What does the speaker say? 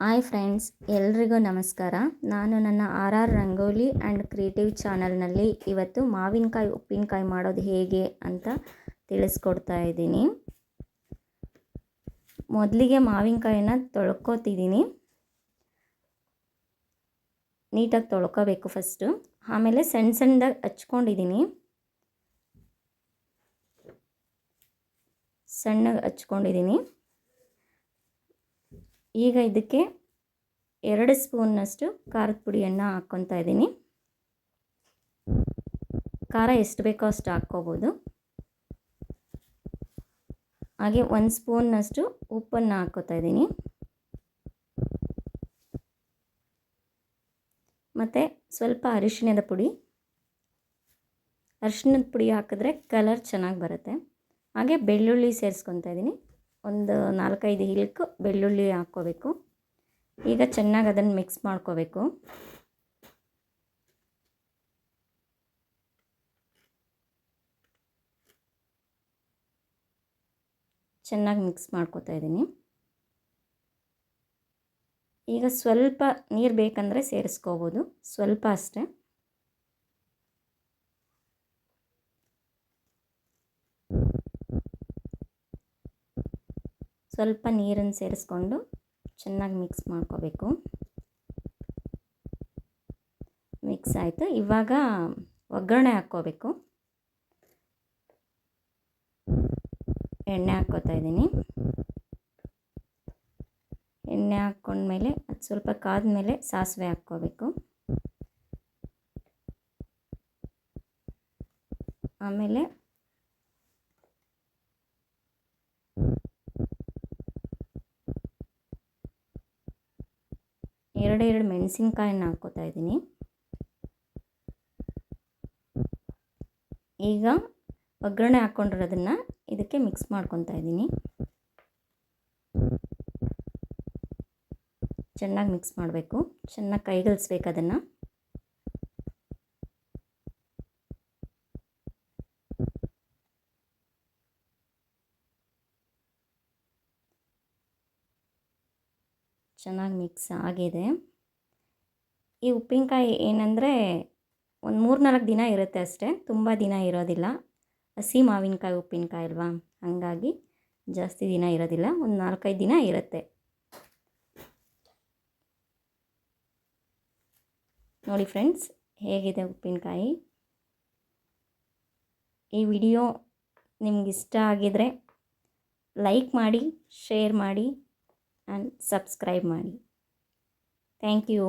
Hi friends, ಎಲ್ರಿಗೂ ನಮಸ್ಕಾರ. ನಾನು ನನ್ನ R R rangoli and creative ಚಾನಲ್ನಲ್ಲಿ ಇವತ್ತು ಮಾವಿನಕಾಯಿ, ಉಪ್ಪಿನಕಾಯಿ ಮಾಡೋದು ಹೇಗೆ ಅಂತ ತಿಳಿಸ್ಕೊಡ್ತಾ ಇದ್ದೀನಿ. ಮೊದಲಿಗೆ ಮಾವಿನಕಾಯಿನ ತೊಳ್ಕೊತಿದ್ದೀನಿ. ನೀಟಾಗಿ ತೊಳ್ಕೋಬೇಕು ಫಸ್ಟು. ಆಮೇಲೆ ಸಣ್ಣ ಸಣ್ಣದಾಗಿ ಹಚ್ಕೊಂಡಿದ್ದೀನಿ. ಸಣ್ಣಗೆ ಹಚ್ಕೊಂಡಿದ್ದೀನಿ. ಈಗ ಇದಕ್ಕೆ ಎರಡು ಸ್ಪೂನ್ನಷ್ಟು ಖಾರದ ಪುಡಿಯನ್ನು ಹಾಕ್ಕೊತಾ ಇದ್ದೀನಿ. ಖಾರ ಎಷ್ಟು ಬೇಕೋ ಅಷ್ಟು ಹಾಕ್ಕೋಬೋದು. ಹಾಗೆ ಒಂದು ಸ್ಪೂನ್ನಷ್ಟು ಉಪ್ಪನ್ನು ಹಾಕ್ಕೋತಾ ಇದ್ದೀನಿ. ಮತ್ತು ಸ್ವಲ್ಪ ಅರಿಶಿಣದ ಪುಡಿ. ಅರಿಶಿಣದ ಪುಡಿ ಹಾಕಿದ್ರೆ ಕಲರ್ ಚೆನ್ನಾಗಿ ಬರುತ್ತೆ. ಹಾಗೆ ಬೆಳ್ಳುಳ್ಳಿ ಸೇರಿಸ್ಕೊತಾ ಇದ್ದೀನಿ. ಒಂದು ನಾಲ್ಕೈದು ಹಿಲ್ಕು ಬೆಳ್ಳುಳ್ಳಿ ಹಾಕ್ಕೋಬೇಕು. ಈಗ ಚೆನ್ನಾಗಿ ಅದನ್ನು ಮಿಕ್ಸ್ ಮಾಡ್ಕೋಬೇಕು. ಚೆನ್ನಾಗಿ ಮಿಕ್ಸ್ ಮಾಡ್ಕೋತಾ ಇದ್ದೀನಿ. ಈಗ ಸ್ವಲ್ಪ ನೀರು ಬೇಕಂದರೆ ಸೇರಿಸ್ಕೋಬೋದು. ಸ್ವಲ್ಪ ಅಷ್ಟೇ. ಸ್ವಲ್ಪ ನೀರನ್ನು ಸೇರಿಸ್ಕೊಂಡು ಚೆನ್ನಾಗಿ ಮಿಕ್ಸ್ ಮಾಡ್ಕೋಬೇಕು. ಮಿಕ್ಸ್ ಆಯಿತು. ಇವಾಗ ಒಗ್ಗರಣೆ ಹಾಕ್ಕೋಬೇಕು. ಎಣ್ಣೆ ಹಾಕ್ಕೋತಾ ಇದ್ದೀನಿ. ಎಣ್ಣೆ ಹಾಕ್ಕೊಂಡ್ಮೇಲೆ ಅದು ಸ್ವಲ್ಪ ಕಾದ್ಮೇಲೆ ಸಾಸಿವೆ ಹಾಕ್ಕೋಬೇಕು. ಆಮೇಲೆ ಎರಡೆರಡು ಮೆಣಸಿನ್ಕಾಯನ್ನ ಹಾಕ್ಕೋತಾ ಇದ್ದೀನಿ. ಈಗ ಒಗ್ಗರಣೆ ಹಾಕ್ಕೊಂಡಿರೋದನ್ನು ಇದಕ್ಕೆ ಮಿಕ್ಸ್ ಮಾಡ್ಕೊತಾ ಇದ್ದೀನಿ. ಚೆನ್ನಾಗಿ ಮಿಕ್ಸ್ ಮಾಡಬೇಕು. ಚೆನ್ನಾಗಿ ಕೈಗಳಿಸ್ಬೇಕು ಅದನ್ನು. ಚೆನ್ನಾಗಿ ಮಿಕ್ಸ್ ಆಗಿದೆ. ಈ ಉಪ್ಪಿನಕಾಯಿ ಏನಂದರೆ ಒಂದು ಮೂರು ನಾಲ್ಕು ದಿನ ಇರುತ್ತೆ ಅಷ್ಟೇ, ತುಂಬ ದಿನ ಇರೋದಿಲ್ಲ. ಹಸಿ ಮಾವಿನಕಾಯಿ ಉಪ್ಪಿನಕಾಯಿ ಅಲ್ವಾ? ಹಾಗಾಗಿ ಜಾಸ್ತಿ ದಿನ ಇರೋದಿಲ್ಲ, ಒಂದು ನಾಲ್ಕೈದು ದಿನ ಇರುತ್ತೆ. ನೋಡಿ ಫ್ರೆಂಡ್ಸ್ ಹೇಗಿದೆ ಉಪ್ಪಿನಕಾಯಿ? ಈ ವಿಡಿಯೋ ನಿಮ್ಗೆ ಇಷ್ಟ ಆಗಿದರೆ ಲೈಕ್ ಮಾಡಿ ಶೇರ್ ಮಾಡಿ. ಆ್ಯಂಡ್ ಸಬ್ಸ್ಕ್ರೈಬ್ ಮಾಡಿ. Thank you